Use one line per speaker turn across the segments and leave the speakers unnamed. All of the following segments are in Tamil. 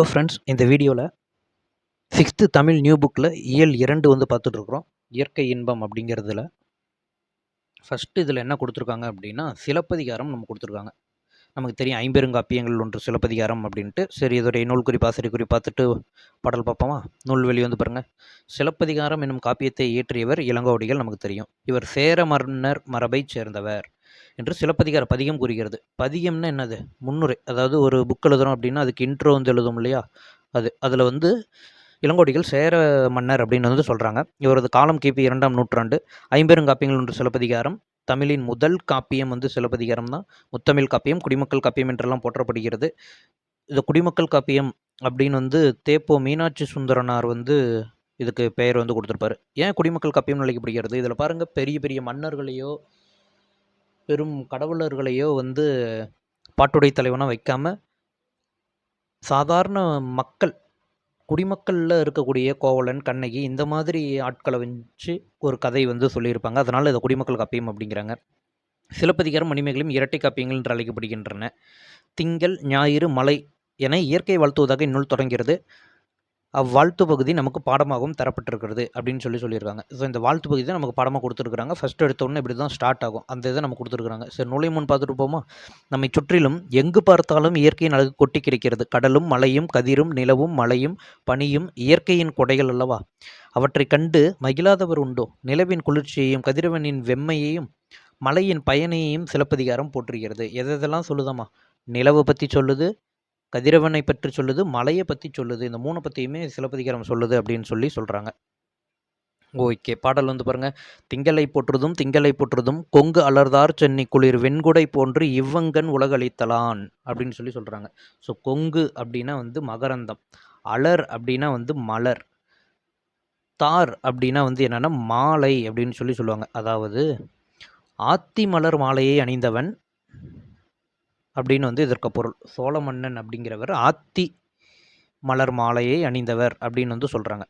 இப்போ ஃப்ரெண்ட்ஸ் இந்த வீடியோவில் சிக்ஸ்த்து தமிழ் நியூ புக்கில் இயல் இரண்டு வந்து பார்த்துட்ருக்குறோம் இயற்கை இன்பம் அப்படிங்கிறதுல ஃபஸ்ட்டு இதில் என்ன கொடுத்துருக்காங்க அப்படின்னா சிலப்பதிகாரம் நம்ம கொடுத்துருக்காங்க நமக்கு தெரியும் ஐம்பெருங்காப்பியங்கள் ஒன்று சிலப்பதிகாரம் அப்படின்ட்டு சரி இதோடைய நூல் குறிப்பாசிரி குறி பார்த்துட்டு பாடல் பார்ப்போமா நூல் வெளி வந்து பாருங்கள் சிலப்பதிகாரம் என்னும் காப்பியத்தை இயற்றியவர் இளங்கோடிகள் நமக்கு தெரியும் இவர் சேர மன்னர் மரபைச் சேர்ந்தவர் என்று சிலப்பதிகார பதிகம் கூறுகிறது பதிகம்னா என்னது முன்னுரை அதாவது ஒரு புக் எழுதுறோம் அப்படின்னா அதுக்கு இன்ட்ரோ வந்து எழுதும் இல்லையா அது அதில் வந்து இளங்கோடிகள் சேர மன்னர் அப்படின்னு வந்து சொல்கிறாங்க இவரது காலம் கிபி இரண்டாம் நூற்றாண்டு ஐம்பெரும் காப்பியங்கள் ஒன்று சிலப்பதிகாரம் தமிழின் முதல் காப்பியம் வந்து சிலப்பதிகாரம் தான் முத்தமிழ் காப்பியம் குடிமக்கள் காப்பியம் என்றெல்லாம் போற்றப்படுகிறது இந்த குடிமக்கள் காப்பியம் அப்படின்னு வந்து தேப்போ மீனாட்சி சுந்தரனார் வந்து இதுக்கு பெயர் வந்து கொடுத்துருப்பாரு ஏன் குடிமக்கள் காப்பியம் அழைக்கப்படுகிறது இதில் பாருங்கள் பெரிய பெரிய மன்னர்களையோ பெரும் கடவுளர்களையோ வந்து பாட்டுடை தலைவனாக வைக்காம சாதாரண மக்கள் குடிமக்களில் இருக்கக்கூடிய கோவலன் கண்ணகி இந்த மாதிரி ஆட்களை வச்சு ஒரு கதை வந்து சொல்லியிருப்பாங்க அதனால் இதை குடிமக்கள் காப்பியம் அப்படிங்கிறாங்க சிலப்பதிகாரம் மணிமேகலையும் இரட்டை காப்பியங்கள் என்று அழைக்கப்படுகின்றன திங்கள் ஞாயிறு மலை என இயற்கை வாழ்த்துவதாக இந்நூல் தொடங்கிறது அவ்வாழ்த்து பகுதி நமக்கு பாடமாகவும் தரப்பட்டிருக்கிறது அப்படின்னு சொல்லி சொல்லியிருக்காங்க ஸோ இந்த வாழ்த்து பகுதி தான் நமக்கு பாடமாக கொடுத்துருக்காங்க ஃபஸ்ட் எடுத்தோன்னே இப்படி தான் ஸ்டார்ட் ஆகும் அந்த இதை நம்ம கொடுத்துருக்காங்க சரி நுழை முன் பார்த்துட்டு போமா நம்மை சுற்றிலும் எங்கு பார்த்தாலும் இயற்கையின் அழகு கொட்டி கிடைக்கிறது கடலும் மலையும் கதிரும் நிலவும் மலையும் பனியும் இயற்கையின் கொடைகள் அல்லவா அவற்றை கண்டு மகிழாதவர் உண்டோ நிலவின் குளிர்ச்சியையும் கதிரவனின் வெம்மையையும் மலையின் பயனையும் சிலப்பதிகாரம் போற்றுகிறது எதெல்லாம் சொல்லுதாமா நிலவை பற்றி சொல்லுது கதிரவனை பற்றி சொல்லுது மலையை பற்றி சொல்லுது இந்த மூணை பற்றியுமே சிலப்பதிகாரம் சொல்லுது அப்படின்னு சொல்லி சொல்கிறாங்க ஓகே பாடல் வந்து பாருங்க திங்களை போற்றுதும் திங்களை போற்றுதும் கொங்கு அலர்தார் சென்னி குளிர் வெண்குடை போன்று இவ்வங்கன் உலகளித்தலான் அப்படின்னு சொல்லி சொல்கிறாங்க ஸோ கொங்கு அப்படின்னா வந்து மகரந்தம் அலர் அப்படின்னா வந்து மலர் தார் அப்படின்னா வந்து என்னென்னா மாலை அப்படின்னு சொல்லி சொல்லுவாங்க அதாவது ஆத்தி மலர் மாலையை அணிந்தவன் அப்படின்னு வந்து இதற்கு பொருள் சோழ மன்னன் அப்படிங்கிறவர் ஆத்தி மலர் மாலையை அணிந்தவர் அப்படின்னு வந்து சொல்கிறாங்க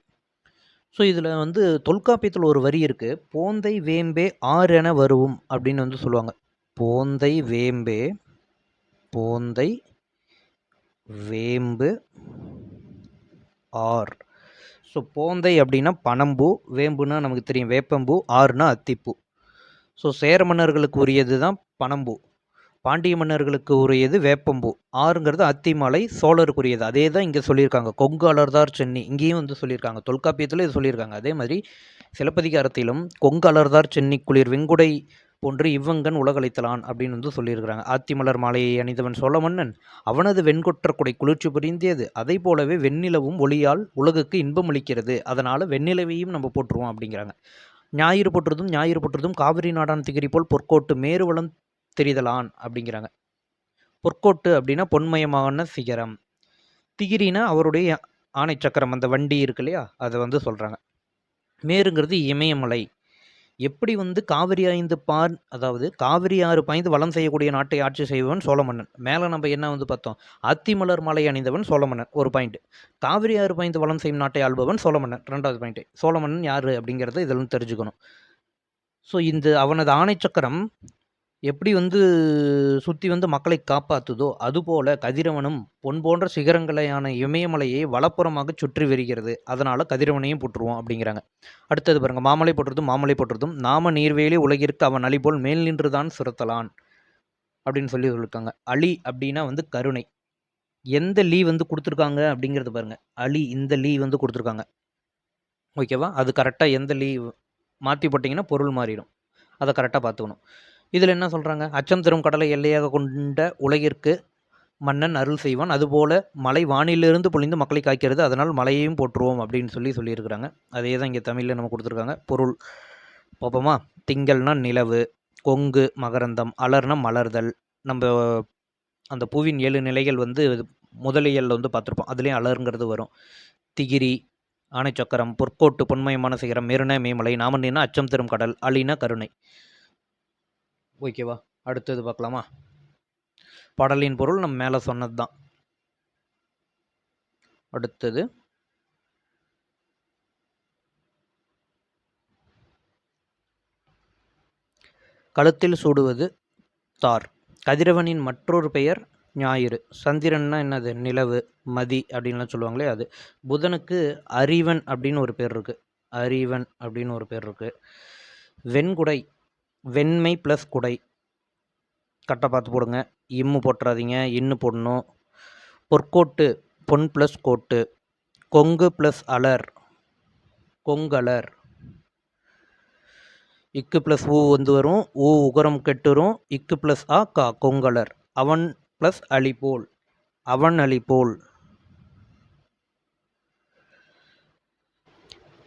ஸோ இதில் வந்து தொல்காப்பியத்தில் ஒரு வரி இருக்குது போந்தை வேம்பே ஆறு என வருவோம் அப்படின்னு வந்து சொல்லுவாங்க போந்தை வேம்பே போந்தை வேம்பு ஆர் ஸோ போந்தை அப்படின்னா பனம்பூ வேம்புன்னா நமக்கு தெரியும் வேப்பம்பூ ஆறுனா அத்திப்பூ ஸோ சேர மன்னர்களுக்கு உரியது தான் பனம்பூ பாண்டிய மன்னர்களுக்கு உரியது வேப்பம்பூ ஆறுங்கிறது அத்திமலை சோழருக்குரியது அதே தான் இங்கே சொல்லியிருக்காங்க கொங்கு அலர்தார் சென்னி இங்கேயும் வந்து சொல்லியிருக்காங்க தொல்காப்பியத்தில் இது சொல்லியிருக்காங்க அதே மாதிரி சிலப்பதிகாரத்திலும் கொங்கு அலர்தார் சென்னி குளிர் வெங்குடை போன்று இவ்வங்கன் உலகளித்தலான் அப்படின்னு வந்து சொல்லியிருக்கிறாங்க ஆத்திமலர் மாலையை அணிந்தவன் சோழ மன்னன் அவனது கொடை குளிர்ச்சி புரிந்தியது அதை போலவே வெண்ணிலவும் ஒளியால் உலகுக்கு இன்பம் அளிக்கிறது அதனால் வெண்ணிலவையும் நம்ம போட்டுருவோம் அப்படிங்கிறாங்க ஞாயிறு போட்டுறதும் ஞாயிறு போட்டுறதும் காவிரி நாடான் திகிரி போல் பொற்கோட்டு மேருவளம் தெரிதலான் அப்படிங்கிறாங்க பொற்கோட்டு அப்படின்னா பொன்மயமான சிகரம் திகிரினா அவருடைய ஆணை சக்கரம் அந்த வண்டி இருக்கு இல்லையா அதை வந்து சொல்கிறாங்க மேருங்கிறது இமயமலை எப்படி வந்து காவிரி ஐந்து பார் அதாவது காவிரி ஆறு பாய்ந்து வளம் செய்யக்கூடிய நாட்டை ஆட்சி செய்வன் சோழ மன்னன் மேலே நம்ம என்ன வந்து பார்த்தோம் அத்திமலர் மலை அணிந்தவன் சோழ மன்னன் ஒரு பாயிண்ட்டு காவிரி ஆறு பாய்ந்து வளம் செய்யும் நாட்டை ஆள்பவன் சோழ மன்னன் ரெண்டாவது பாயிண்ட்டு சோழ மன்னன் யார் அப்படிங்கிறத இதெல்லாம் தெரிஞ்சுக்கணும் ஸோ இந்த அவனது ஆணை சக்கரம் எப்படி வந்து சுத்தி வந்து மக்களை காப்பாத்துதோ, அதுபோல கதிரவனும் பொன் போன்ற சிகரங்களையான இமயமலையை வளப்புறமாக சுற்றி வருகிறது அதனால கதிரவனையும் போட்டுருவோம் அப்படிங்கிறாங்க. அடுத்தது பாருங்க. மாமலை போட்டுறதும் மாமலை போட்டுறதும் நாம நீர்வேலி உலகிற்கு அவன் மேல் நின்றுதான் சுரத்தலான் அப்படின்னு சொல்லி சொல்லியிருக்காங்க. அலி அப்படின்னா வந்து கருணை. எந்த லீ வந்து கொடுத்துருக்காங்க அப்படிங்கிறது பாருங்க. அலி இந்த லீ வந்து கொடுத்துருக்காங்க ஓகேவா? அது கரெக்டாக எந்த லீவ் மாத்தி போட்டீங்கன்னா பொருள் மாறிடும். அதை கரெக்டாக பார்த்துக்கணும் இதில் என்ன சொல்கிறாங்க அச்சம் தரும் கடலை எல்லையாக கொண்ட உலகிற்கு மன்னன் அருள் செய்வான் அதுபோல் மலை வானிலிருந்து பொழிந்து மக்களை காய்க்கிறது அதனால் மலையையும் போற்றுவோம் அப்படின்னு சொல்லி சொல்லியிருக்கிறாங்க அதே தான் இங்கே தமிழில் நம்ம கொடுத்துருக்காங்க பொருள் பார்ப்போமா திங்கள்னா நிலவு கொங்கு மகரந்தம் அலர்னா மலர்தல் நம்ம அந்த பூவின் ஏழு நிலைகள் வந்து முதலியலில் வந்து பார்த்துருப்போம் அதுலேயும் அலருங்கிறது வரும் திகிரி ஆணைச்சக்கரம் பொற்கோட்டு பொன்மயமான சிகரம் மெருனா மேமலை நாமன்னா அச்சம் தரும் கடல் அலினா கருணை ஓகேவா அடுத்தது பார்க்கலாமா பாடலின் பொருள் நம்ம மேலே சொன்னது தான் அடுத்தது கழுத்தில் சூடுவது தார் கதிரவனின் மற்றொரு பெயர் ஞாயிறு சந்திரன்னா என்னது நிலவு மதி அப்படின்லாம் சொல்லுவாங்களே அது புதனுக்கு அறிவன் அப்படின்னு ஒரு பேர் இருக்குது அறிவன் அப்படின்னு ஒரு பேர் இருக்குது வெண்குடை வெண்மை ப்ளஸ் குடை கட்டை பார்த்து போடுங்க இம்மு போட்டுறாதீங்க இன்னு போடணும் பொற்கோட்டு பொன் ப்ளஸ் கோட்டு கொங்கு ப்ளஸ் அலர் கொங்கலர் இக்கு ப்ளஸ் ஊ வந்து வரும் ஊ உகரம் கெட்டுரும் இக்கு ப்ளஸ் ஆ கா கொங்கலர் அவன் ப்ளஸ் அலி போல் அவன் அலி போல்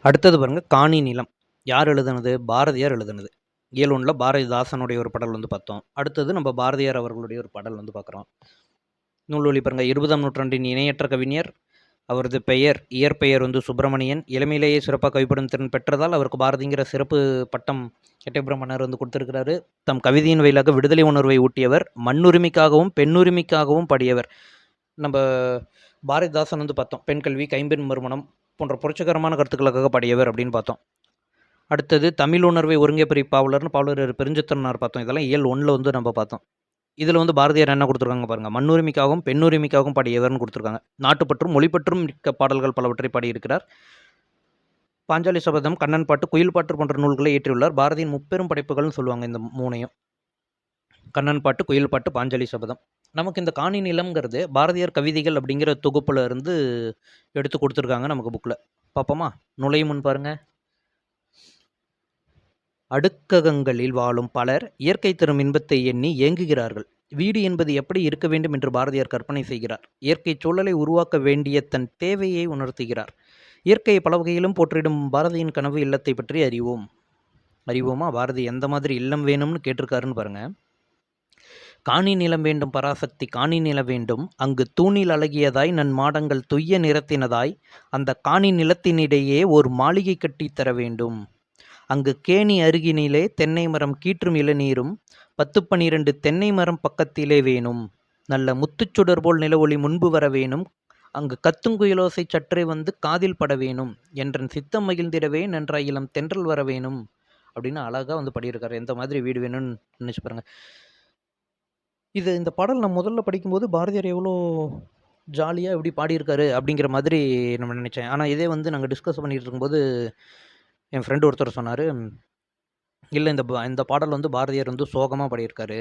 அடுத்தது பாருங்கள் காணி நிலம் யார் எழுதுனது பாரதியார் எழுதுனது இயலொன்றில் பாரதிதாசனுடைய ஒரு பாடல் வந்து பார்த்தோம் அடுத்தது நம்ம பாரதியார் அவர்களுடைய ஒரு பாடல் வந்து பார்க்குறோம் நூல் பாருங்க இருபதாம் நூற்றாண்டின் இணையற்ற கவிஞர் அவரது பெயர் இயற்பெயர் வந்து சுப்பிரமணியன் இளமையிலேயே சிறப்பாக கவிப்படும் திறன் பெற்றதால் அவருக்கு பாரதிங்கிற சிறப்பு பட்டம் எட்டயபுரம் வந்து கொடுத்துருக்கிறாரு தம் கவிதையின் வயலாக விடுதலை உணர்வை ஊட்டியவர் மண்ணுரிமைக்காகவும் பெண்ணுரிமைக்காகவும் பாடியவர் நம்ம பாரதிதாசன் வந்து பார்த்தோம் பெண் கல்வி கைம்பெண் மறுமணம் போன்ற புரட்சிகரமான கருத்துக்களுக்காக பாடியவர் அப்படின்னு பார்த்தோம் அடுத்தது தமிழ் உணர்வை ஒருங்கே பெரிய பாவலர்னு பாவலர் பெருஞ்சித்திரனார் பார்த்தோம் இதெல்லாம் இயல் ஒன்றில் வந்து நம்ம பார்த்தோம் இதில் வந்து பாரதியார் என்ன கொடுத்துருக்காங்க பாருங்கள் மண்ணுரிமைக்காகவும் பெண்ணுரிமைக்காகவும் பாடியவர்னு கொடுத்துருக்காங்க நாட்டுப்பற்றும் மொழிப்பற்றும் மிக்க பாடல்கள் பலவற்றை பாடியிருக்கிறார் பாஞ்சாலி சபதம் கண்ணன் பாட்டு குயில் பாட்டு போன்ற நூல்களை இயற்றியுள்ளார் பாரதியின் முப்பெரும் படைப்புகள்னு சொல்லுவாங்க இந்த மூணையும் கண்ணன் பாட்டு குயில் பாட்டு பாஞ்சாலி சபதம் நமக்கு இந்த காணி நிலம்ங்கிறது பாரதியார் கவிதைகள் அப்படிங்கிற தொகுப்பில் இருந்து எடுத்து கொடுத்துருக்காங்க நமக்கு புக்கில் பார்ப்போமா நுழையும் முன் பாருங்கள் அடுக்ககங்களில் வாழும் பலர் இயற்கை தரும் இன்பத்தை எண்ணி ஏங்குகிறார்கள் வீடு என்பது எப்படி இருக்க வேண்டும் என்று பாரதியார் கற்பனை செய்கிறார் இயற்கை சூழலை உருவாக்க வேண்டிய தன் தேவையை உணர்த்துகிறார் இயற்கையை பல வகையிலும் போற்றிடும் பாரதியின் கனவு இல்லத்தை பற்றி அறிவோம் அறிவோமா பாரதி எந்த மாதிரி இல்லம் வேணும்னு கேட்டிருக்காருன்னு பாருங்கள் காணி நிலம் வேண்டும் பராசக்தி காணி நிலம் வேண்டும் அங்கு தூணில் அழகியதாய் நன் மாடங்கள் துய்ய நிறத்தினதாய் அந்த காணி நிலத்தினிடையே ஒரு மாளிகை கட்டித்தர வேண்டும் அங்கு கேணி அருகினிலே தென்னை மரம் கீற்றும் இளநீரும் பத்து பனிரெண்டு தென்னை மரம் பக்கத்திலே வேணும் நல்ல முத்துச்சுடர் போல் நிலவொளி முன்பு வர வேணும் அங்கு கத்துங்குயிலோசை சற்றே வந்து காதில் பட வேணும் என்றன் சித்தம் மகிழ்ந்திடவே நன்றாய் இளம் தென்றல் வர வேணும் அப்படின்னு அழகாக வந்து படியிருக்காரு எந்த மாதிரி வீடு வேணும்னு நினச்சி பாருங்க இது இந்த பாடல் நான் முதல்ல படிக்கும்போது பாரதியார் எவ்வளோ ஜாலியாக எப்படி பாடியிருக்காரு அப்படிங்கிற மாதிரி நம்ம நினச்சேன் ஆனால் இதே வந்து நாங்கள் டிஸ்கஸ் பண்ணிகிட்டு இருக்கும்போது என் ஃப்ரெண்டு ஒருத்தர் சொன்னார் இல்லை இந்த இந்த பாடல் வந்து பாரதியார் வந்து சோகமாக பாடியிருக்காரு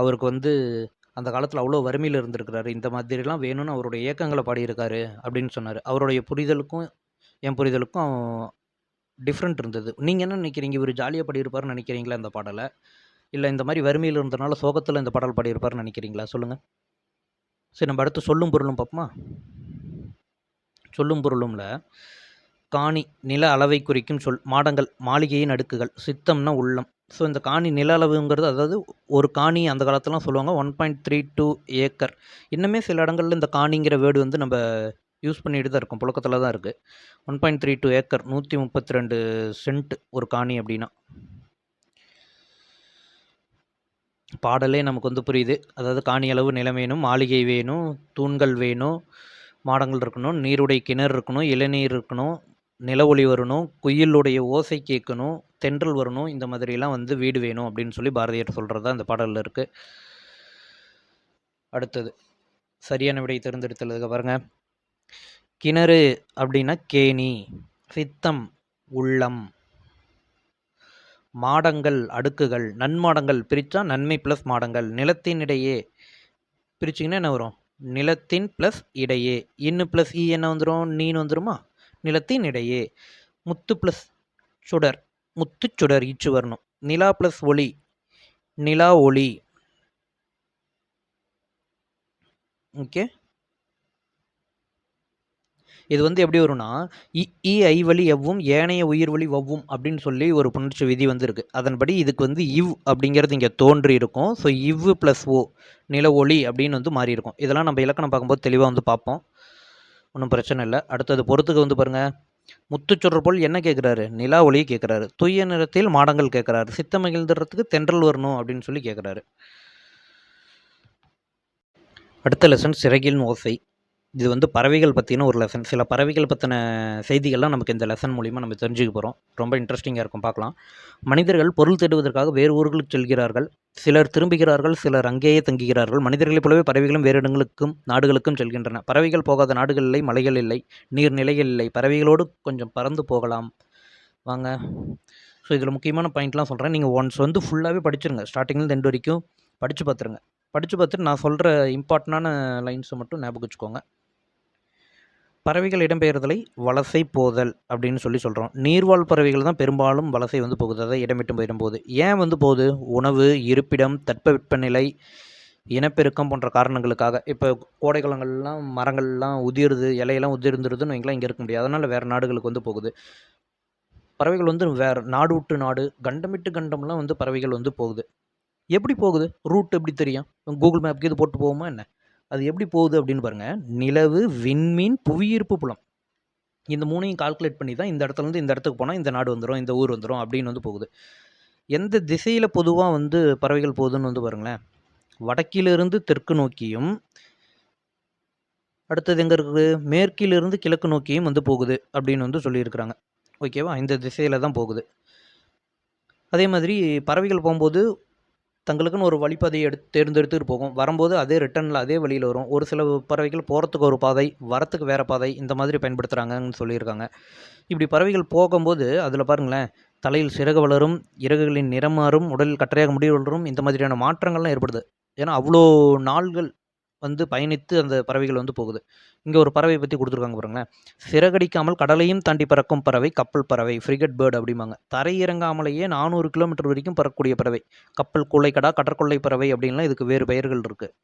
அவருக்கு வந்து அந்த காலத்தில் அவ்வளோ வறுமையில் இருந்திருக்கிறாரு இந்த மாதிரிலாம் வேணும்னு அவருடைய இயக்கங்களை பாடியிருக்காரு அப்படின்னு சொன்னார் அவருடைய புரிதலுக்கும் என் புரிதலுக்கும் டிஃப்ரெண்ட் இருந்தது நீங்கள் என்ன நினைக்கிறீங்க இவர் ஜாலியாக பாடியிருப்பார்னு நினைக்கிறீங்களா இந்த பாடலை இல்லை இந்த மாதிரி வறுமையில் இருந்ததுனால சோகத்தில் இந்த பாடல் பாடியிருப்பார்னு நினைக்கிறீங்களா சொல்லுங்கள் சரி நம்ம அடுத்து சொல்லும் பொருளும் பார்ப்போமா சொல்லும் பொருளும்ல காணி நில அளவை குறிக்கும் சொல் மாடங்கள் மாளிகையின் அடுக்குகள் சித்தம்னா உள்ளம் ஸோ இந்த காணி நில அளவுங்கிறது அதாவது ஒரு காணி அந்த காலத்துலாம் சொல்லுவாங்க one point three two acre இன்னுமே சில இடங்களில் இந்த காணிங்கிற வேர்டு வந்து நம்ம யூஸ் பண்ணிட்டு தான் இருக்கும் புழக்கத்தில் தான் இருக்குது one point three two acre நூற்றி முப்பத்தி ரெண்டு சென்ட் ஒரு காணி அப்படின்னா பாடலே நமக்கு வந்து புரியுது அதாவது காணி அளவு நிலம் வேணும் மாளிகை வேணும் தூண்கள் வேணும் மாடங்கள் இருக்கணும் நீருடை கிணறு இருக்கணும் இளநீர் இருக்கணும் நில ஒளி வரணும் குயிலுடைய ஓசை கேட்கணும் தென்றல் வரணும் இந்த மாதிரிலாம் வந்து வீடு வேணும் அப்படின்னு சொல்லி பாரதியார் சொல்கிறது தான் அந்த பாடலில் இருக்குது அடுத்தது சரியான விடையை தேர்ந்தெடுத்துள்ளதுக்கு பாருங்க கிணறு அப்படின்னா கேணி சித்தம் உள்ளம் மாடங்கள் அடுக்குகள் நன்மாடங்கள் பிரித்தா நன்மை ப்ளஸ் மாடங்கள் நிலத்தின் இடையே பிரிச்சிங்கன்னா என்ன வரும் நிலத்தின் ப்ளஸ் இடையே இன்னு ப்ளஸ் இ என்ன வந்துடும் நீன்னு வந்துருமா நிலத்தின் இடையே முத்து ப்ளஸ் சுடர் முத்து சுடர் ஈச்சு வரணும் நிலா ப்ளஸ் ஒளி நிலா ஒளி ஓகே இது வந்து எப்படி வரும்னா இ ஐ வழி எவ்வும் ஏனைய உயிர் வழி வவ்வும் அப்படின்னு சொல்லி ஒரு புணர்ச்சி விதி வந்துருக்கு அதன்படி இதுக்கு வந்து இவ் அப்படிங்கிறது இங்கே தோன்றி இருக்கும் ஸோ இவ் ப்ளஸ் ஓ நில ஒளி அப்படின்னு வந்து மாறி இருக்கும் இதெல்லாம் நம்ம இலக்கணம் பார்க்கும்போது தெளிவாக வந்து பார்ப்போம் ஒன்றும் பிரச்சனை இல்லை அடுத்தது பொறுத்துக்கு வந்து பாருங்கள் முத்துச்சொரு போல் என்ன கேட்குறாரு நிலா ஒளி கேட்குறாரு தூய நிறத்தில் மாடங்கள் கேட்குறாரு சித்த மகிழ்ந்துறதுக்கு தென்றல் வரணும் அப்படின்னு சொல்லி கேட்குறாரு அடுத்த லெசன் சிறகின் ஓசை இது வந்து பறவைகள் பற்றின ஒரு லெசன் சில பறவைகள் பற்றின செய்திகள்லாம் நமக்கு இந்த லெசன் மூலிமா நம்ம தெரிஞ்சுக்க போகிறோம் ரொம்ப இன்ட்ரெஸ்டிங்காக இருக்கும் பார்க்கலாம் மனிதர்கள் பொருள் தேடுவதற்காக வேறு ஊர்களுக்கு செல்கிறார்கள் சிலர் திரும்புகிறார்கள் சிலர் அங்கேயே தங்குகிறார்கள் மனிதர்களைப் போலவே பறவைகளும் வேறு இடங்களுக்கும் நாடுகளுக்கும் செல்கின்றன பறவைகள் போகாத நாடுகள் இல்லை மலைகள் இல்லை நீர்நிலைகள் இல்லை பறவைகளோடு கொஞ்சம் பறந்து போகலாம் வாங்க ஸோ இதில் முக்கியமான பாயிண்ட்லாம் சொல்கிறேன் நீங்கள் ஒன்ஸ் வந்து ஃபுல்லாகவே படிச்சிருங்க ஸ்டார்டிங்லேருந்து எண்டு வரைக்கும் படித்து பார்த்துருங்க படித்து பார்த்துட்டு நான் சொல்கிற இம்பார்ட்டண்டான லைன்ஸை மட்டும் ஞாபகம் வச்சுக்கோங்க பறவைகள் இடம்பெயர்தலை வலசை போதல் அப்படின்னு சொல்லி சொல்கிறோம் நீர்வாழ் பறவைகள் தான் பெரும்பாலும் வலசை வந்து போகுது அதை இடமிட்டு போது ஏன் வந்து போகுது உணவு இருப்பிடம் தட்பவெப்பநிலை இனப்பெருக்கம் போன்ற காரணங்களுக்காக இப்போ கோடைக்காலங்கள்லாம் மரங்கள்லாம் உதிருது இலையெல்லாம் உதிர்ந்துருதுன்னு எங்களாம் இங்கே இருக்க முடியாது அதனால் வேறு நாடுகளுக்கு வந்து போகுது பறவைகள் வந்து வேறு நாடு விட்டு நாடு கண்டமிட்டு கண்டம்லாம் வந்து பறவைகள் வந்து போகுது எப்படி போகுது ரூட் எப்படி தெரியும் கூகுள் மேப்க்கு இது போட்டு போகுமா என்ன அது எப்படி போகுது அப்படின்னு பாருங்கள் நிலவு விண்மீன் புவியீர்ப்பு புலம் இந்த மூணையும் கால்குலேட் பண்ணி தான் இந்த இடத்துலேருந்து இந்த இடத்துக்கு போனால் இந்த நாடு வந்துடும் இந்த ஊர் வந்துடும் அப்படின்னு வந்து போகுது எந்த திசையில் பொதுவாக வந்து பறவைகள் போகுதுன்னு வந்து பாருங்களேன் வடக்கிலிருந்து தெற்கு நோக்கியும் அடுத்தது எங்கே இருக்குது மேற்கிலிருந்து கிழக்கு நோக்கியும் வந்து போகுது அப்படின்னு வந்து சொல்லியிருக்கிறாங்க ஓகேவா இந்த திசையில் தான் போகுது அதே மாதிரி பறவைகள் போகும்போது தங்களுக்குன்னு ஒரு வழிப்பாதையை எடுத்து தேர்ந்தெடுத்துட்டு போகும் வரும்போது அதே ரிட்டர்னில் அதே வழியில் வரும் ஒரு சில பறவைகள் போகிறதுக்கு ஒரு பாதை வரத்துக்கு வேறு பாதை இந்த மாதிரி பயன்படுத்துகிறாங்கன்னு சொல்லியிருக்காங்க இப்படி பறவைகள் போகும்போது அதில் பாருங்களேன் தலையில் சிறகு வளரும் இறகுகளின் நிறம் மாறும் உடலில் கட்டரையாக முடிவு வளரும் இந்த மாதிரியான மாற்றங்கள்லாம் ஏற்படுது ஏன்னா அவ்வளோ நாள்கள் வந்து பயணித்து அந்த பறவைகள் வந்து போகுது இங்கே ஒரு பறவை பற்றி கொடுத்துருக்காங்க பாருங்களேன் சிறகடிக்காமல் கடலையும் தாண்டி பறக்கும் பறவை கப்பல் பறவை ஃப்ரிகட் பேர்டு அப்படிம்பாங்க தரையிறங்காமலேயே நானூறு கிலோமீட்டர் வரைக்கும் பறக்கக்கூடிய பறவை கப்பல் கொள்ளைக்கடா கடற்கொள்ளை பறவை அப்படின்லாம் இதுக்கு வேறு பெயர்கள் இருக்குது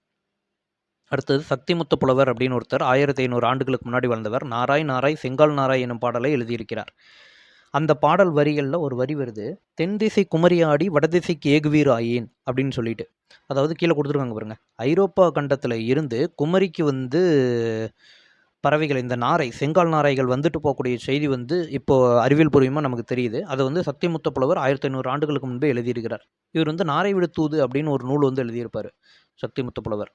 அடுத்தது சக்திமுத்த புலவர் அப்படின்னு ஒருத்தர் ஆயிரத்தி ஐநூறு ஆண்டுகளுக்கு முன்னாடி வாழ்ந்தவர் நாராய் நாராய் செங்கால் நாராய் எனும் பாடலை எழுதியிருக்கிறார் அந்த பாடல் வரிகளில் ஒரு வரி வருது தென் திசை குமரியாடி வடதிசைக்கு ஏகுவீராயேன் அப்படின்னு சொல்லிட்டு அதாவது கீழே கொடுத்துருக்காங்க பாருங்க ஐரோப்பா கண்டத்தில் இருந்து குமரிக்கு வந்து பறவைகள் இந்த நாரை செங்கால் நாரைகள் வந்துட்டு போகக்கூடிய செய்தி வந்து இப்போது அறிவியல் பூர்வமாக நமக்கு தெரியுது அது வந்து சத்தியமுத்த புலவர் ஆயிரத்தி ஐநூறு ஆண்டுகளுக்கு முன்பே எழுதியிருக்கிறார் இவர் வந்து நாரை விடுத்தூது அப்படின்னு ஒரு நூல் வந்து எழுதியிருப்பார் சத்தியமுத்த புலவர்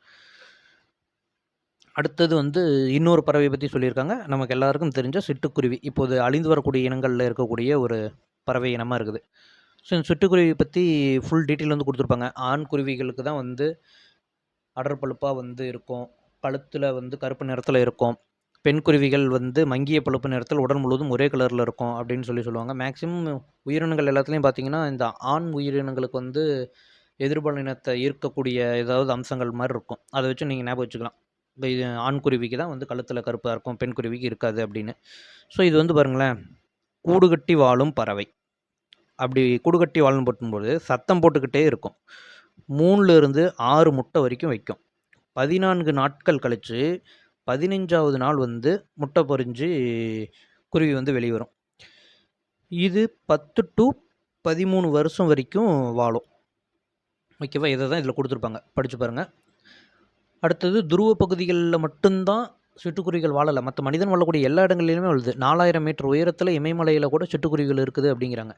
அடுத்தது வந்து இன்னொரு பறவையை பற்றி சொல்லியிருக்காங்க நமக்கு எல்லாருக்கும் தெரிஞ்ச சிட்டுக்குருவி இப்போது அழிந்து வரக்கூடிய இனங்களில் இருக்கக்கூடிய ஒரு பறவை இனமாக இருக்குது ஸோ இந்த சிட்டுக்குருவி பற்றி ஃபுல் டீட்டெயில் வந்து கொடுத்துருப்பாங்க ஆண் குருவிகளுக்கு தான் வந்து அடர் பழுப்பாக வந்து இருக்கும் கழுத்தில் வந்து கருப்பு நிறத்தில் இருக்கும் பெண் குருவிகள் வந்து மங்கிய பழுப்பு நிறத்தில் உடல் முழுவதும் ஒரே கலரில் இருக்கும் அப்படின்னு சொல்லி சொல்லுவாங்க மேக்ஸிமம் உயிரினங்கள் எல்லாத்துலேயும் பார்த்தீங்கன்னா இந்த ஆண் உயிரினங்களுக்கு வந்து எதிர்பாலினத்தை ஈர்க்கக்கூடிய ஏதாவது அம்சங்கள் மாதிரி இருக்கும் அதை வச்சு நீங்கள் ஞாபகம் வச்சுக்கலாம் இது ஆண்குருவிக்கு தான் வந்து கழுத்தில் கருப்பாக இருக்கும் பெண் குருவிக்கு இருக்காது அப்படின்னு ஸோ இது வந்து பாருங்களேன் கூடுகட்டி வாழும் பறவை அப்படி கூடு கட்டி வாழும் போட்டும்போது சத்தம் போட்டுக்கிட்டே இருக்கும் மூணுலேருந்து ஆறு முட்டை வரைக்கும் வைக்கும் பதினான்கு நாட்கள் கழித்து பதினஞ்சாவது நாள் வந்து முட்டை பொறிஞ்சு குருவி வந்து வெளிவரும் இது பத்து டு பதிமூணு வருஷம் வரைக்கும் வாழும் ஓகேவா இதை தான் இதில் கொடுத்துருப்பாங்க படித்து பாருங்கள் அடுத்தது துருவ பகுதிகளில் மட்டும்தான் சிட்டுக்குருவிகள் வாழலை மற்ற மனிதன் வாழக்கூடிய எல்லா இடங்களிலுமே வருது நாலாயிரம் மீட்டர் உயரத்தில் இமயமலையில் கூட சிட்டுக்குருவிகள் இருக்குது அப்படிங்கிறாங்க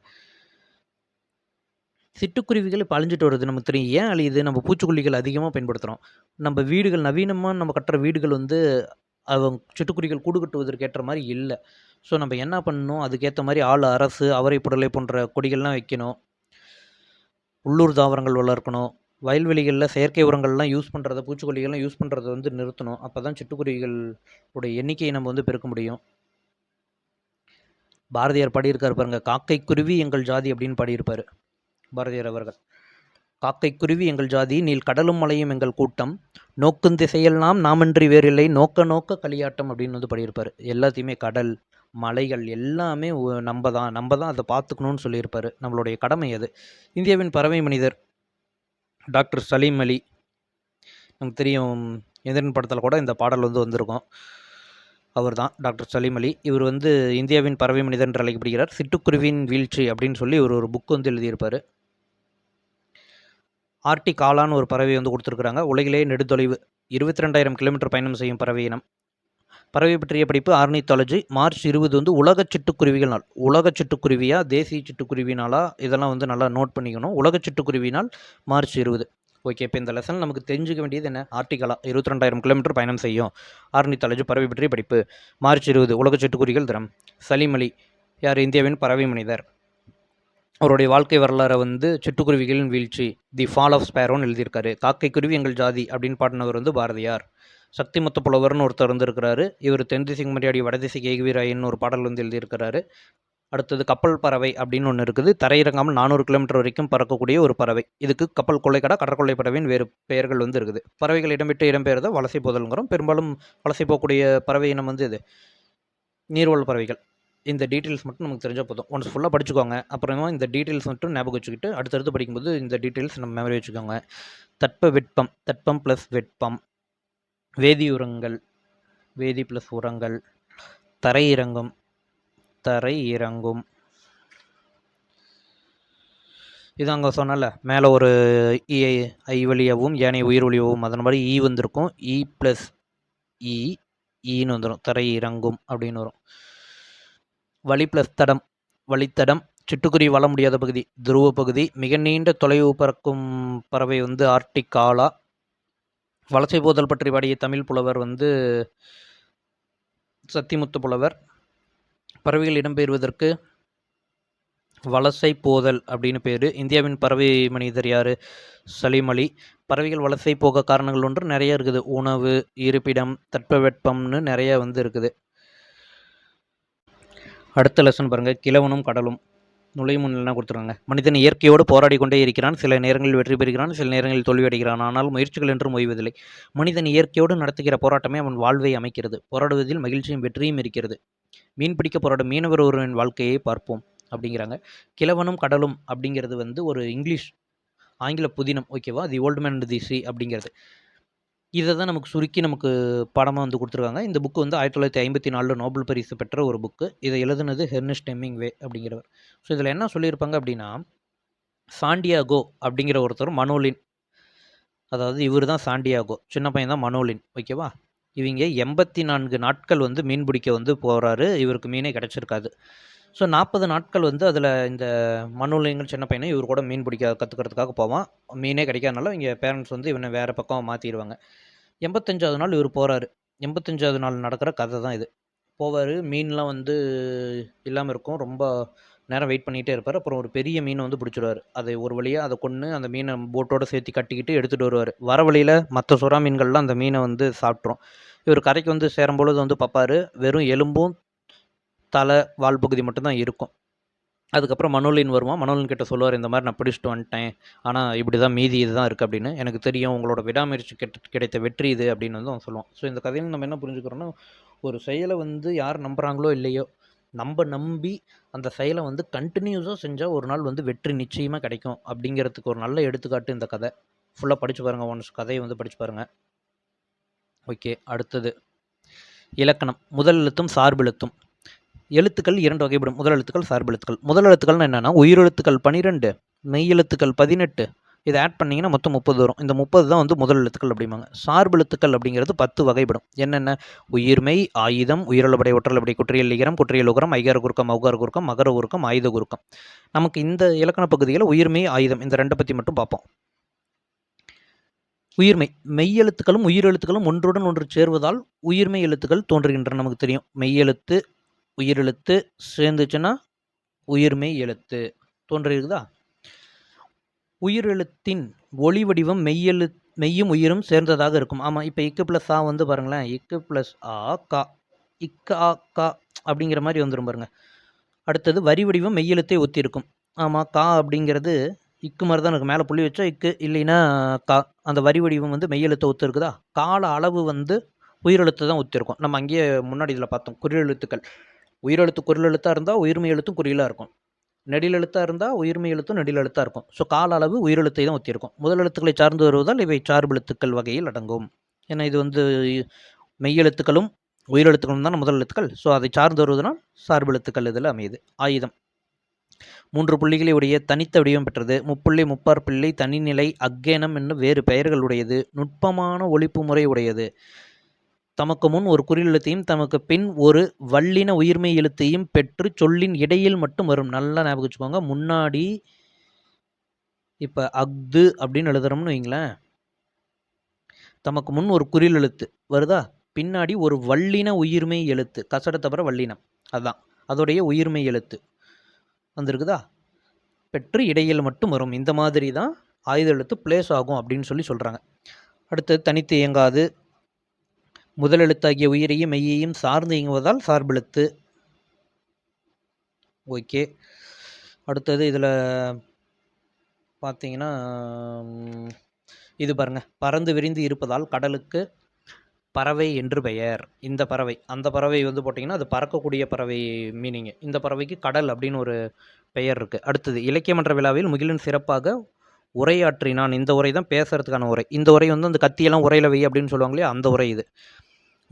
சிட்டுக்குருவிகள் இப்போ அழிஞ்சிட்டு வருது நமக்கு தெரியும் ஏன் அழியுது நம்ம பூச்சிக்கொல்லிகள் அதிகமாக பயன்படுத்துகிறோம் நம்ம வீடுகள் நவீனமாக நம்ம கட்டுற வீடுகள் வந்து அவங்க சிட்டுக்குருவிகள் கூடு கட்டுவதற்கு ஏற்ற மாதிரி இல்லை ஸோ நம்ம என்ன பண்ணணும் அதுக்கேற்ற மாதிரி ஆள் அரசு அவரை புடலை போன்ற கொடிகள்லாம் வைக்கணும் உள்ளூர் தாவரங்கள் வளர்க்கணும் வயல்வெளிகளில் செயற்கை உரங்கள்லாம் யூஸ் பண்ணுறத பூச்சிக்கொல்லிகள்லாம் யூஸ் பண்ணுறத வந்து நிறுத்தணும் அப்போ தான் சிட்டுக்குருவிகள் உடைய எண்ணிக்கையை நம்ம வந்து பெருக்க முடியும் பாரதியார் பாடியிருக்கார் பாருங்க குருவி எங்கள் ஜாதி அப்படின்னு பாடியிருப்பார் பாரதியார் அவர்கள் காக்கைக்குருவி எங்கள் ஜாதி நீல் கடலும் மலையும் எங்கள் கூட்டம் நோக்கும் திசையெல்லாம் நாமன்றி வேறில்லை நோக்க நோக்க களியாட்டம் அப்படின்னு வந்து பாடியிருப்பார் எல்லாத்தையுமே கடல் மலைகள் எல்லாமே நம்ம தான் நம்ம தான் அதை பார்த்துக்கணும்னு சொல்லியிருப்பார் நம்மளுடைய கடமை அது இந்தியாவின் பறவை மனிதர் டாக்டர் சலீம் அலி நமக்கு தெரியும் எந்திரன் படத்தில் கூட இந்த பாடல் வந்து வந்திருக்கும் அவர் தான் டாக்டர் சலீம் அலி இவர் வந்து இந்தியாவின் பறவை மனிதன் என்று அழைக்கப்படுகிறார் சிட்டுக்குருவின் வீழ்ச்சி அப்படின்னு சொல்லி ஒரு ஒரு புக் வந்து எழுதியிருப்பார் ஆர்டிக் ஆலான்னு ஒரு பறவை வந்து கொடுத்துருக்குறாங்க உலகிலேயே நெடுந்தொலைவு இருபத்தி ரெண்டாயிரம் கிலோமீட்டர் பயணம் செய்யும் பறவை இனம் பறவை பற்றிய படிப்பு ஆர்னித்தாலஜி மார்ச் இருபது வந்து உலக சிட்டுக்குருவிகள் நாள் உலக சிட்டுக்குருவியா தேசிய சிட்டுக்குருவி நாளா இதெல்லாம் வந்து நல்லா நோட் பண்ணிக்கணும் உலக சிட்டுக்குருவி நாள் மார்ச் இருபது ஓகே இப்போ இந்த லெசன் நமக்கு தெரிஞ்சுக்க வேண்டியது என்ன ஆர்டிகலா இருபத்தி ரெண்டாயிரம் கிலோமீட்டர் பயணம் செய்யும் ஆர்னித்தாலஜி பறவை பற்றிய படிப்பு மார்ச் இருபது உலக சிட்டுக்குருவிகள் தினம் சலீம் அலி யார் இந்தியாவின் பறவை மனிதர் அவருடைய வாழ்க்கை வரலாறை வந்து சிட்டுக்குருவிகளின் வீழ்ச்சி தி ஃபால் ஆஃப் ஸ்பேரோன்னு எழுதியிருக்காரு காக்கைக்குருவி எங்கள் ஜாதி அப்படின்னு பாடினவர் வந்து பாரதியார் சக்திமுத்து புலவர்னு ஒருத்தர் இருந்திருக்கிறாரு இவர் திசை மரியாடி வடதிசை ஏகுவீராயின்னு ஒரு பாடல் வந்து எழுதியிருக்கிறாரு அடுத்தது கப்பல் பறவை அப்படின்னு ஒன்று இருக்குது தரையிறங்காமல் நானூறு கிலோமீட்டர் வரைக்கும் பறக்கக்கூடிய ஒரு பறவை இதுக்கு கப்பல் கொள்ளைக்கடா கடற்கொள்ளை பறவையின் வேறு பெயர்கள் வந்து இருக்குது பறவைகள் இடம்பெற்று இடம்பெயர்த வலசை போதல்ங்கிறோம் பெரும்பாலும் வலசை போகக்கூடிய பறவை இனம் வந்து இது நீர்வள பறவைகள் இந்த டீட்டெயில்ஸ் மட்டும் நமக்கு தெரிஞ்சால் போதும் ஒன்ஸ் ஃபுல்லாக படிச்சுக்கோங்க அப்புறமா இந்த டீட்டெயில்ஸ் மட்டும் ஞாபகம் வச்சுக்கிட்டு அடுத்தடுத்து படிக்கும்போது இந்த டீட்டெயில்ஸ் நம்ம மெமரி வச்சுக்கோங்க தட்ப வெட்பம் தட்பம் ப்ளஸ் வெட்பம் வேதியுரங்கள் வேதி ப்ளஸ் உரங்கள் தரை இறங்கும் தரை இறங்கும் இது அங்கே சொன்னல மேலே ஒரு இஐ ஐ வழியாகவும் ஏனைய உயிர் வழியாகவும் அதன் மாதிரி இ e வந்திருக்கும் இ e ப்ளஸ் இ e, ஈன்னு வந்துடும் தரை இறங்கும் அப்படின்னு வரும் வழி ப்ளஸ் தடம் வழித்தடம் சிட்டுக்குருவி வள முடியாத பகுதி துருவ பகுதி மிக நீண்ட தொலைவு பறக்கும் பறவை வந்து ஆர்டிக் ஆலா வலசை போதல் பற்றி பாடிய தமிழ் புலவர் வந்து சத்திமுத்து புலவர் பறவைகள் இடம்பெயர்வதற்கு வலசை போதல் அப்படின்னு பேர் இந்தியாவின் பறவை மனிதர் யார் சலீம் அலி பறவைகள் வலசை போக காரணங்கள் ஒன்று நிறைய இருக்குது உணவு இருப்பிடம் தட்பவெட்பம்னு நிறைய வந்து இருக்குது அடுத்த லெசன் பாருங்கள் கிழவனும் கடலும் முன்னா கொடுத்துருவாங்க மனிதன் இயற்கையோடு போராடி கொண்டே இருக்கிறான் சில நேரங்களில் வெற்றி பெறுகிறான் சில நேரங்களில் தோல்வியடைகிறான் ஆனால் முயற்சிகள் என்றும் ஓய்வதில்லை மனிதன் இயற்கையோடு நடத்துகிற போராட்டமே அவன் வாழ்வை அமைக்கிறது போராடுவதில் மகிழ்ச்சியும் வெற்றியும் இருக்கிறது மீன் பிடிக்க போராடும் மீனவர் ஒருவரின் வாழ்க்கையை பார்ப்போம் அப்படிங்கிறாங்க கிழவனும் கடலும் அப்படிங்கிறது வந்து ஒரு இங்கிலீஷ் ஆங்கில புதினம் ஓகேவா the old man the sea அப்படிங்கிறது இதை தான் நமக்கு சுருக்கி நமக்கு படமாக வந்து கொடுத்துருக்காங்க இந்த புக்கு வந்து ஆயிரத்தி தொள்ளாயிரத்தி ஐம்பத்தி நாலில் நோபல் பரிசு பெற்ற ஒரு புக்கு இதை எழுதுனது டெம்மிங் வே அப்படிங்கிறவர் ஸோ இதில் என்ன சொல்லியிருப்பாங்க அப்படின்னா சாண்டியாகோ அப்படிங்கிற ஒருத்தர் மனோலின் அதாவது இவர் தான் சாண்டியாகோ சின்ன பையன் தான் மனோலின் ஓகேவா இவங்க எண்பத்தி நான்கு நாட்கள் வந்து மீன் பிடிக்க வந்து போகிறாரு இவருக்கு மீனே கிடச்சிருக்காது ஸோ நாற்பது நாட்கள் வந்து அதில் இந்த மனோலிங்கன்னு சின்ன பையனை இவர் கூட மீன் பிடிக்க கற்றுக்கிறதுக்காக போவான் மீனே கிடைக்காதனால இங்கே பேரண்ட்ஸ் வந்து இவனை வேறு பக்கம் மாற்றிடுவாங்க எண்பத்தஞ்சாவது நாள் இவர் போகிறாரு எண்பத்தஞ்சாவது நாள் நடக்கிற கதை தான் இது போவார் மீன்லாம் வந்து இல்லாமல் இருக்கும் ரொம்ப நேரம் வெயிட் பண்ணிகிட்டே இருப்பார் அப்புறம் ஒரு பெரிய மீனை வந்து பிடிச்சிடுவார் அதை ஒரு வழியாக அதை கொண்டு அந்த மீனை போட்டோடு சேர்த்து கட்டிக்கிட்டு எடுத்துகிட்டு வருவார் வர வழியில் மற்ற சுறா மீன்கள்லாம் அந்த மீனை வந்து சாப்பிட்ரும் இவர் கரைக்கு வந்து சேரும்பொழுது வந்து பார்ப்பாரு வெறும் எலும்பும் தலை வால் பகுதி மட்டும்தான் இருக்கும் அதுக்கப்புறம் மனோலின் வருவான் மனோலின் கிட்ட சொல்லுவார் இந்த மாதிரி நான் பிடிச்சிட்டு வந்துட்டேன் ஆனால் இப்படி தான் மீதி இதுதான் இருக்குது அப்படின்னு எனக்கு தெரியும் உங்களோட விடாமுயற்சி கிடைத்த வெற்றி இது அப்படின்னு வந்து அவன் சொல்லுவான் ஸோ இந்த கதையில் நம்ம என்ன புரிஞ்சுக்கிறோன்னா ஒரு செயலை வந்து யார் நம்புகிறாங்களோ இல்லையோ நம்ம நம்பி அந்த செயலை வந்து கண்டினியூஸாக செஞ்சால் ஒரு நாள் வந்து வெற்றி நிச்சயமாக கிடைக்கும் அப்படிங்கிறதுக்கு ஒரு நல்ல எடுத்துக்காட்டு இந்த கதை ஃபுல்லாக படித்து பாருங்கள் ஒன்ஸ் கதையை வந்து படித்து பாருங்கள் ஓகே அடுத்தது இலக்கணம் முதல் எழுத்தும் சார்பு எழுத்தும் எழுத்துக்கள் இரண்டு வகைப்படும் முதல் எழுத்துக்கள் சார்பு எழுத்துக்கள் முதல் எழுத்துக்கள்னு என்னென்னா எழுத்துக்கள் பன்னிரெண்டு மெய் எழுத்துக்கள் பதினெட்டு இதை ஆட் பண்ணிங்கன்னா மொத்தம் முப்பது வரும் இந்த முப்பது தான் வந்து முதல் எழுத்துக்கள் அப்படிம்பாங்க சார்பு எழுத்துக்கள் அப்படிங்கிறது பத்து வகைப்படும் என்னென்ன உயிர்மை ஆயுதம் உயிரளபடை ஒற்றலபடை குற்றியல் லிகரம் குற்றியல் உகரம் ஐகார குறுக்கம் அவுகார குறுக்கம் மகர குறுக்கம் ஆயுத குறுக்கம் நமக்கு இந்த இலக்கண பகுதியில் உயிர்மை ஆயுதம் இந்த ரெண்டை பற்றி மட்டும் பார்ப்போம் உயிர்மை மெய்யெழுத்துக்களும் எழுத்துக்களும் ஒன்றுடன் ஒன்று சேர்வதால் உயிர்மை எழுத்துக்கள் தோன்றுகின்றன நமக்கு தெரியும் மெய் எழுத்து உயிரெழுத்து சேர்ந்துச்சுன்னா உயிர்மெய் எழுத்து தோன்றியிருக்குதா உயிரெழுத்தின் ஒளி வடிவம் மெய்யெழு மெய்யும் உயிரும் சேர்ந்ததாக இருக்கும் ஆமாம் இப்போ இக்கு ப்ளஸ் ஆ வந்து பாருங்களேன் இக்கு ப்ளஸ் ஆ கா இக்க ஆ கா அப்படிங்கிற மாதிரி வந்துடும் பாருங்க அடுத்தது வரி வடிவம் மெய்யெழுத்தை ஒத்தி இருக்கும் ஆமாம் கா அப்படிங்கிறது இக்கு மாதிரி தான் எனக்கு மேலே புள்ளி வச்சா இக்கு இல்லைன்னா கா அந்த வரி வடிவம் வந்து மெய்யெழுத்தை ஒத்து இருக்குதா கால அளவு வந்து உயிரெழுத்து தான் ஒத்திருக்கும் நம்ம அங்கேயே முன்னாடி இதில் பார்த்தோம் குறியெழுத்துக்கள் உயிரெழுத்து குரல் எழுத்தாக இருந்தால் உயிர்மை எழுத்தும் குறியலாக இருக்கும் நெடில் எழுத்தாக இருந்தால் உயிர்மை எழுத்தும் நெடில் எழுத்தாக இருக்கும் ஸோ கால அளவு உயிரெழுத்தை தான் ஒத்தியிருக்கும் முதல் எழுத்துக்களை சார்ந்து வருவதால் இவை சார்பெழுத்துக்கள் வகையில் அடங்கும் ஏன்னா இது வந்து மெய்யெழுத்துக்களும் உயிரெழுத்துக்களும் தான் முதல் எழுத்துக்கள் ஸோ அதை சார்ந்து வருவதனால் எழுத்துக்கள் இதில் அமையுது ஆயுதம் மூன்று புள்ளிகளை உடைய தனித்த வடிவம் பெற்றது முப்புள்ளி முப்பார் பிள்ளை தனிநிலை அக்கேனம் என்னும் வேறு பெயர்களுடையது நுட்பமான ஒழிப்பு முறை உடையது தமக்கு முன் ஒரு குறில் எழுத்தையும் தமக்கு பின் ஒரு வல்லின உயிர்மை எழுத்தையும் பெற்று சொல்லின் இடையில் மட்டும் வரும் நல்லா ஞாபகம் வச்சுக்கோங்க முன்னாடி இப்போ அக்து அப்படின்னு எழுதுறோம்னு வைங்களேன் தமக்கு முன் ஒரு குறில் எழுத்து வருதா பின்னாடி ஒரு வல்லின உயிர்மை எழுத்து கசட தவிர வல்லினம் அதுதான் அதோடைய உயிர்மை எழுத்து வந்திருக்குதா பெற்று இடையில் மட்டும் வரும் இந்த மாதிரி தான் ஆயுத எழுத்து பிளேஸ் ஆகும் அப்படின்னு சொல்லி சொல்கிறாங்க அடுத்தது தனித்து இயங்காது முதலெழுத்தாகிய உயிரையும் மெய்யையும் சார்ந்து இயங்குவதால் சார்பெழுத்து ஓகே அடுத்தது இதில் பார்த்தீங்கன்னா இது பாருங்கள் பறந்து விரிந்து இருப்பதால் கடலுக்கு பறவை என்று பெயர் இந்த பறவை அந்த பறவை வந்து போட்டிங்கன்னா அது பறக்கக்கூடிய பறவை மீனிங்கு இந்த பறவைக்கு கடல் அப்படின்னு ஒரு பெயர் இருக்குது அடுத்தது இலக்கியமன்ற விழாவில் முகிலன் சிறப்பாக உரையாற்றினான் இந்த உரை தான் பேசுறதுக்கான உரை இந்த உரை வந்து அந்த கத்தியெல்லாம் உரையில வை அப்படின்னு சொல்லுவாங்களே அந்த உரை இது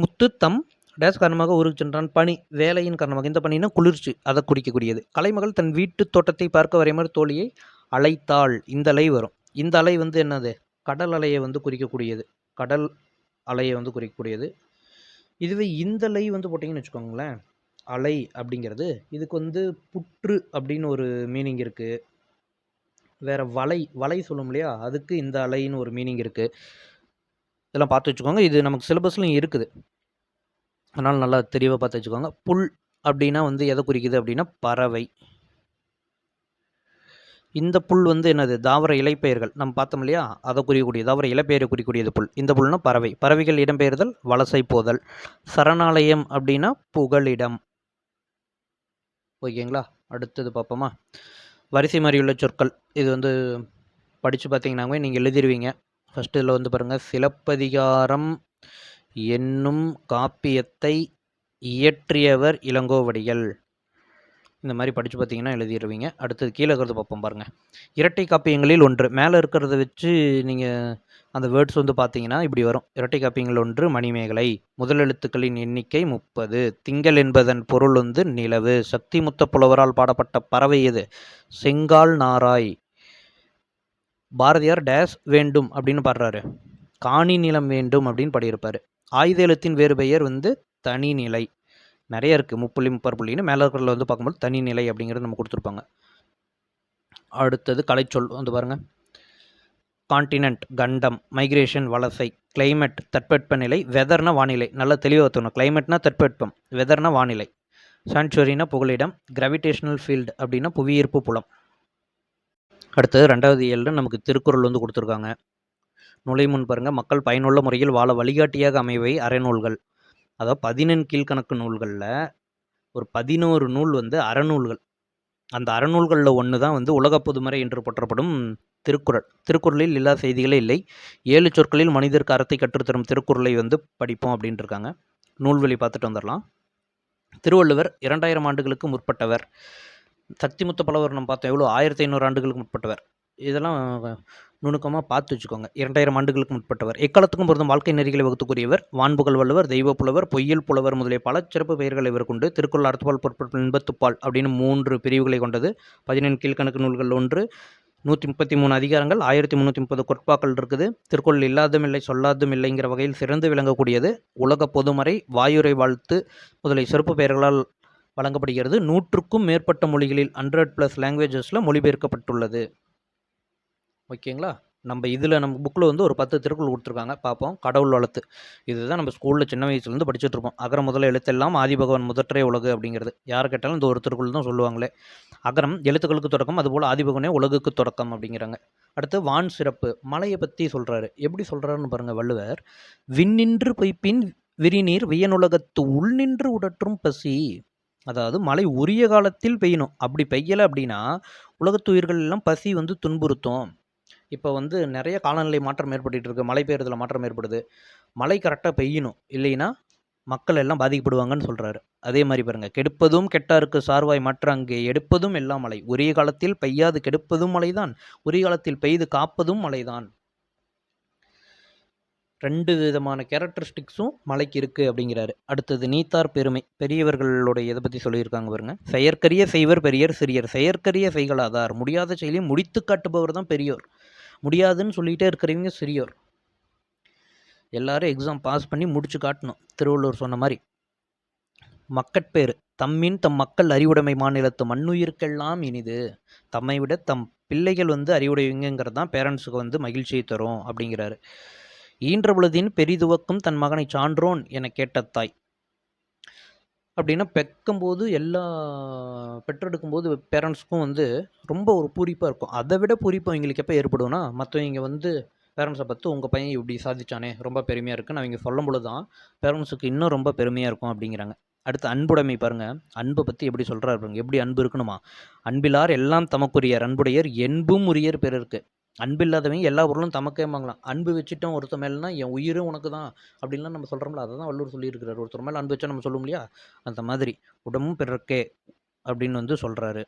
முத்து தம் டேஸ் காரணமாக ஊருக்கு சென்றான் பனி வேலையின் காரணமாக இந்த பனினா குளிர்ச்சி அதை குடிக்கக்கூடியது கலைமகள் தன் வீட்டு தோட்டத்தை பார்க்க மாதிரி தோழியை அலைத்தாள் இந்த அலை வரும் இந்த அலை வந்து என்னது கடல் அலையை வந்து குறிக்கக்கூடியது கடல் அலையை வந்து குறிக்கக்கூடியது இதுவே இந்த அலை வந்து போட்டிங்கன்னு வச்சுக்கோங்களேன் அலை அப்படிங்கிறது இதுக்கு வந்து புற்று அப்படின்னு ஒரு மீனிங் இருக்குது வேறு வலை வலை சொல்லும் இல்லையா அதுக்கு இந்த அலைன்னு ஒரு மீனிங் இருக்குது இதெல்லாம் பார்த்து வச்சுக்கோங்க இது நமக்கு சிலபஸ்லையும் இருக்குது அதனால் நல்லா தெளிவாக பார்த்து வச்சுக்கோங்க புல் அப்படின்னா வந்து எதை குறிக்குது அப்படின்னா பறவை இந்த புல் வந்து என்னது தாவர இலைப்பெயர்கள் நம்ம பார்த்தோம் இல்லையா அதை குறிக்கக்கூடிய தாவர இலைப்பெயரை குறிக்கக்கூடியது புல் இந்த புல்னா பறவை பறவைகள் இடம்பெயர்தல் வலசை போதல் சரணாலயம் அப்படின்னா புகலிடம் ஓகேங்களா அடுத்தது பார்ப்போமா வரிசை மாறியுள்ள சொற்கள் இது வந்து படித்து பார்த்தீங்கன்னாவே நீங்கள் எழுதிருவீங்க ஃபஸ்ட்டு இதில் வந்து பாருங்கள் சிலப்பதிகாரம் என்னும் காப்பியத்தை இயற்றியவர் இளங்கோவடிகள் இந்த மாதிரி படித்து பார்த்தீங்கன்னா எழுதிடுவீங்க அடுத்தது கீழே இருக்கிறது பார்ப்போம் பாருங்கள் இரட்டை காப்பியங்களில் ஒன்று மேலே இருக்கிறத வச்சு நீங்கள் அந்த வேர்ட்ஸ் வந்து பார்த்தீங்கன்னா இப்படி வரும் இரட்டை காப்பியங்கள் ஒன்று மணிமேகலை முதல் எழுத்துக்களின் எண்ணிக்கை முப்பது திங்கள் என்பதன் பொருள் வந்து நிலவு சக்தி முத்த புலவரால் பாடப்பட்ட பறவை எது செங்கால் நாராய் பாரதியார் டேஸ் வேண்டும் அப்படின்னு பாடுறாரு காணி நிலம் வேண்டும் அப்படின்னு பாடியிருப்பார் ஆயுத எழுத்தின் வேறு பெயர் வந்து தனிநிலை நிறைய இருக்குது முப்புள்ளி முப்பர் புள்ளின்னு மேலே வந்து பார்க்கும்போது தனிநிலை அப்படிங்கிறது நம்ம கொடுத்துருப்பாங்க அடுத்தது கலைச்சொல் வந்து பாருங்கள் கான்டினென்ட் கண்டம் மைக்ரேஷன் வலசை கிளைமேட் நிலை வெதர்னா வானிலை நல்லா தெளிவாக தோணும் கிளைமேட்னா தட்பெட்பம் வெதர்னா வானிலை சான்ச்சுவரினா புகலிடம் கிராவிடேஷனல் ஃபீல்டு அப்படின்னா புவியீர்ப்பு புலம் அடுத்தது ரெண்டாவது ஏழில் நமக்கு திருக்குறள் வந்து கொடுத்துருக்காங்க நுழை முன் பாருங்கள் மக்கள் பயனுள்ள முறையில் வாழ வழிகாட்டியாக அமைவை அறநூல்கள் அதாவது பதினெண் கீழ்கணக்கு நூல்களில் ஒரு பதினோரு நூல் வந்து அறநூல்கள் அந்த அறநூல்களில் ஒன்று தான் வந்து உலக பொதுமறை என்று போற்றப்படும் திருக்குறள் திருக்குறளில் இல்லாத செய்திகளே இல்லை ஏழு சொற்களில் மனிதருக்கு அறத்தை கற்றுத்தரும் திருக்குறளை வந்து படிப்போம் அப்படின்ட்டு இருக்காங்க நூல்வெளி பார்த்துட்டு வந்துடலாம் திருவள்ளுவர் இரண்டாயிரம் ஆண்டுகளுக்கு முற்பட்டவர் சக்திமுத்த பலவர் நம்ம பார்த்தோம் எவ்வளோ ஆயிரத்தி ஐநூறு ஆண்டுகளுக்கு முற்பட்டவர் இதெல்லாம் நுணுக்கமாக பார்த்து வச்சுக்கோங்க இரண்டாயிரம் ஆண்டுகளுக்கு முற்பட்டவர் எக்காலத்துக்கும் பொருந்தும் வாழ்க்கை நெறிகளை வகுத்துக்குரியவர் வான்புகள் வள்ளுவர் தெய்வ புலவர் பொய்யல் புலவர் முதலிய பல சிறப்பு பெயர்களை இவர் கொண்டு திருக்குறள் அர்த்தப்பால் பொருட்பால் இன்பத்துப்பால் அப்படின்னு மூன்று பிரிவுகளை கொண்டது பதினெண் கீழ்கணக்கு நூல்கள் ஒன்று நூற்றி முப்பத்தி மூணு அதிகாரங்கள் ஆயிரத்தி முந்நூற்றி முப்பது கொட்பாக்கள் இருக்குது திருக்குறள் இல்லாதும் இல்லை சொல்லாதும் இல்லைங்கிற வகையில் சிறந்து விளங்கக்கூடியது உலக பொதுமறை வாயுரை வாழ்த்து முதலில் சிறப்பு பெயர்களால் வழங்கப்படுகிறது நூற்றுக்கும் மேற்பட்ட மொழிகளில் ஹண்ட்ரட் ப்ளஸ் லாங்குவேஜஸில் மொழிபெயர்க்கப்பட்டுள்ளது ஓகேங்களா நம்ம இதில் நம்ம புக்கில் வந்து ஒரு பத்து திருக்குள் கொடுத்துருக்காங்க பார்ப்போம் கடவுள் வளர்த்து இதுதான் நம்ம ஸ்கூலில் சின்ன வயசுலேருந்து படிச்சுட்டு இருப்போம் அகர முதல்ல எழுத்தெல்லாம் ஆதிபகவன் முதற்றே உலகு அப்படிங்கிறது யார் கேட்டாலும் இந்த ஒரு திருக்குள் தான் சொல்லுவாங்களே அகரம் எழுத்துக்களுக்கு தொடக்கம் அதுபோல் ஆதிபகவனே உலகுக்கு தொடக்கம் அப்படிங்கிறாங்க அடுத்து வான் சிறப்பு மலையை பற்றி சொல்கிறாரு எப்படி சொல்கிறாருன்னு பாருங்கள் வள்ளுவர் விண்ணின்று பொய்ப்பின் விரிநீர் வியனுலகத்து உள்நின்று உடற்றும் பசி அதாவது மழை உரிய காலத்தில் பெய்யணும் அப்படி பெய்யலை அப்படின்னா உலகத்து உயிர்கள் எல்லாம் பசி வந்து துன்புறுத்தும் இப்போ வந்து நிறைய காலநிலை மாற்றம் ஏற்பட்டுகிட்டு இருக்குது மழை பெய்யறதுல மாற்றம் ஏற்படுது மழை கரெக்டாக பெய்யணும் இல்லைன்னா மக்கள் எல்லாம் பாதிக்கப்படுவாங்கன்னு சொல்கிறாரு அதே மாதிரி பாருங்கள் கெடுப்பதும் கெட்டாருக்கு சார்வாய் மற்ற அங்கே எடுப்பதும் எல்லாம் மழை உரிய காலத்தில் பெய்யாது கெடுப்பதும் மழைதான் உரிய காலத்தில் பெய்து காப்பதும் மழைதான் ரெண்டு விதமான கேரக்டரிஸ்டிக்ஸும் மலைக்கு இருக்குது அப்படிங்கிறாரு அடுத்தது நீத்தார் பெருமை பெரியவர்களுடைய இதை பற்றி சொல்லியிருக்காங்க பாருங்க செயற்கரிய செய்வர் பெரியர் சிறியர் செயற்கரிய செய்களாதார் முடியாத செயலையும் முடித்து காட்டுபவர் தான் பெரியோர் முடியாதுன்னு சொல்லிகிட்டே இருக்கிறவங்க சிறியோர் எல்லாரும் எக்ஸாம் பாஸ் பண்ணி முடிச்சு காட்டணும் திருவள்ளுவர் சொன்ன மாதிரி மக்கட்பேறு தம்மின் தம் மக்கள் அறிவுடைமை மாநிலத்து மண்ணுயிர்க்கெல்லாம் இனிது தம்மை விட தம் பிள்ளைகள் வந்து அறிவுடையவங்கிறது தான் பேரண்ட்ஸுக்கு வந்து மகிழ்ச்சியை தரும் அப்படிங்கிறாரு ஈன்ற பொழுதின் பெரிதுவக்கும் தன் மகனை சான்றோன் என கேட்ட தாய் அப்படின்னா போது எல்லா பெற்றெடுக்கும் போது பேரண்ட்ஸுக்கும் வந்து ரொம்ப ஒரு பூரிப்பாக இருக்கும் அதை விட பூரிப்பு அவங்களுக்கு எப்போ ஏற்படும்னா மற்றவங்க வந்து பேரண்ட்ஸை பார்த்து உங்கள் பையன் இப்படி சாதிச்சானே ரொம்ப பெருமையாக இருக்குன்னு அவங்க சொல்லும்போது தான் பேரண்ட்ஸுக்கு இன்னும் ரொம்ப பெருமையாக இருக்கும் அப்படிங்கிறாங்க அடுத்து அன்புடைமை பாருங்கள் அன்பை பற்றி எப்படி சொல்கிறாரு பாருங்க எப்படி அன்பு இருக்கணுமா அன்பிலார் எல்லாம் தமக்குரியர் அன்புடையர் என்பும் உரியர் பிறருக்கு அன்பு இல்லாதவங்க எல்லா பொருளும் தமக்கே வாங்கலாம் அன்பு வச்சுட்டோம் ஒருத்தர் மேலனா என் உயிரும் உனக்கு தான் அப்படின்லாம் நம்ம சொல்கிறோம்ல அதை தான் வள்ளுவர் சொல்லியிருக்கிறார் ஒருத்தர் மேலே அன்பு வச்சா நம்ம சொல்லும் இல்லையா அந்த மாதிரி உடம்பும் பிறக்கே அப்படின்னு வந்து சொல்கிறாரு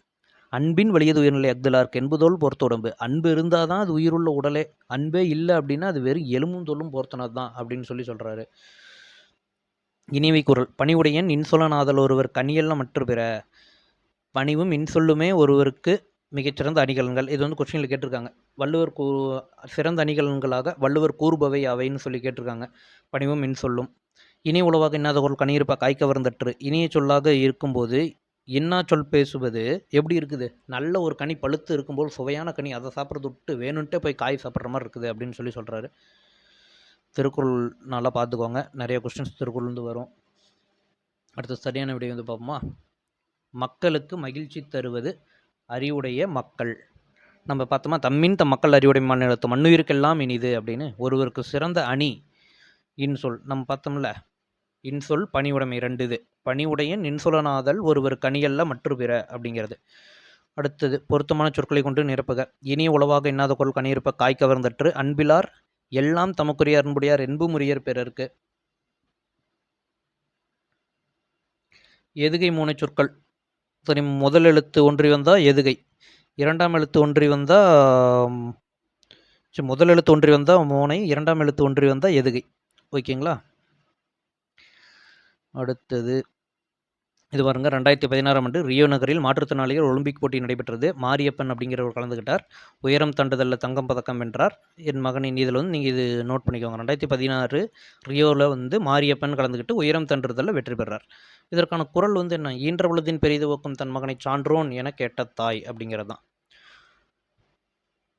அன்பின் வலியது உயர்நிலை அக்தலார்க்கு என்பதோல் பொறுத்த உடம்பு அன்பு இருந்தால் தான் அது உயிருள்ள உடலே அன்பே இல்லை அப்படின்னா அது வெறும் எலும்பும் தொல்லும் பொருத்தனது தான் அப்படின்னு சொல்லி சொல்கிறாரு இனிமை குரல் பணிவுடையன் இன்சொலனாதல் ஒருவர் கனியல்ல மற்ற பிற பணிவும் இன்சொல்லுமே ஒருவருக்கு மிகச்சிறந்த அணிகலன்கள் இது வந்து கொஸ்டினில் கேட்டிருக்காங்க வள்ளுவர் கூ சிறந்த அணிகலன்களாக வள்ளுவர் கூறுபவை அவைன்னு சொல்லி கேட்டிருக்காங்க பணிவும் இன் சொல்லும் இனி உளவாக இன்னாத குரல் கணியிருப்பா காய்க்க வருந்தற்று இனிய சொல்லாக இருக்கும்போது இன்னா சொல் பேசுவது எப்படி இருக்குது நல்ல ஒரு கனி பழுத்து இருக்கும்போது சுவையான கனி அதை சாப்பிட்றது விட்டு வேணுன்ட்டு போய் காய் சாப்பிட்ற மாதிரி இருக்குது அப்படின்னு சொல்லி சொல்கிறாரு திருக்குறள் நல்லா பார்த்துக்கோங்க நிறைய கொஸ்டின்ஸ் திருக்குறள்லேருந்து வரும் அடுத்து சரியான விடை வந்து பார்ப்போமா மக்களுக்கு மகிழ்ச்சி தருவது அறிவுடைய மக்கள் நம்ம பார்த்தோமா தம்மின் தம் மக்கள் அறிவுடைய மாநிலத்து மண்ணுயிருக்கெல்லாம் இனிது அப்படின்னு ஒருவருக்கு சிறந்த அணி இன்சொல் நம்ம பார்த்தோம்ல இன்சொல் பணிவுடைமை ரெண்டு இது உடைய இன்சொலனாதல் ஒருவர் கனியல்ல மற்ற பிற அப்படிங்கிறது அடுத்தது பொருத்தமான சொற்களை கொண்டு நிரப்புக இனிய உளவாக இன்னாத பொருள் கனியிருப்ப காய் கவர்ந்தற்று அன்பிலார் எல்லாம் தமக்குரிய அன்புடையார் என்பு முறியர் பிறருக்கு எதுகை மூனை சொற்கள் சரி முதல் எழுத்து ஒன்றி வந்தால் எதுகை இரண்டாம் எழுத்து ஒன்றி வந்தால் சரி முதல் எழுத்து ஒன்றி வந்தால் மோனை இரண்டாம் எழுத்து ஒன்றி வந்தால் எதுகை ஓகேங்களா அடுத்தது இது பாருங்க ரெண்டாயிரத்தி பதினாறாம் ஆண்டு ரியோ நகரில் மாற்றுத்திறனாளிகள் ஒலிம்பிக் போட்டி நடைபெற்றது மாரியப்பன் அப்படிங்கிறவர் கலந்துக்கிட்டார் உயரம் தண்டுதலில் தங்கம் பதக்கம் வென்றார் என் மகனின் இதில் வந்து நீங்கள் இது நோட் பண்ணிக்கோங்க ரெண்டாயிரத்தி பதினாறு ரியோவில் வந்து மாரியப்பன் கலந்துக்கிட்டு உயரம் தண்டுதலில் வெற்றி பெறார் இதற்கான குரல் வந்து என்ன ஈன்ற பெரிய பெரிதுவக்கும் தன் மகனை சான்றோன் என கேட்ட தாய் அப்படிங்கிறது தான்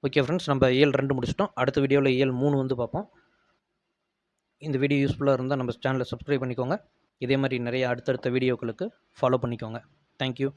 ஓகே ஃப்ரெண்ட்ஸ் நம்ம இயல் ரெண்டு முடிச்சிட்டோம் அடுத்த வீடியோவில் இயல் மூணு வந்து பார்ப்போம் இந்த வீடியோ யூஸ்ஃபுல்லாக இருந்தால் நம்ம சேனலை சப்ஸ்கிரைப் பண்ணிக்கோங்க இதே மாதிரி நிறைய அடுத்தடுத்த வீடியோக்களுக்கு ஃபாலோ பண்ணிக்கோங்க தேங்க்யூ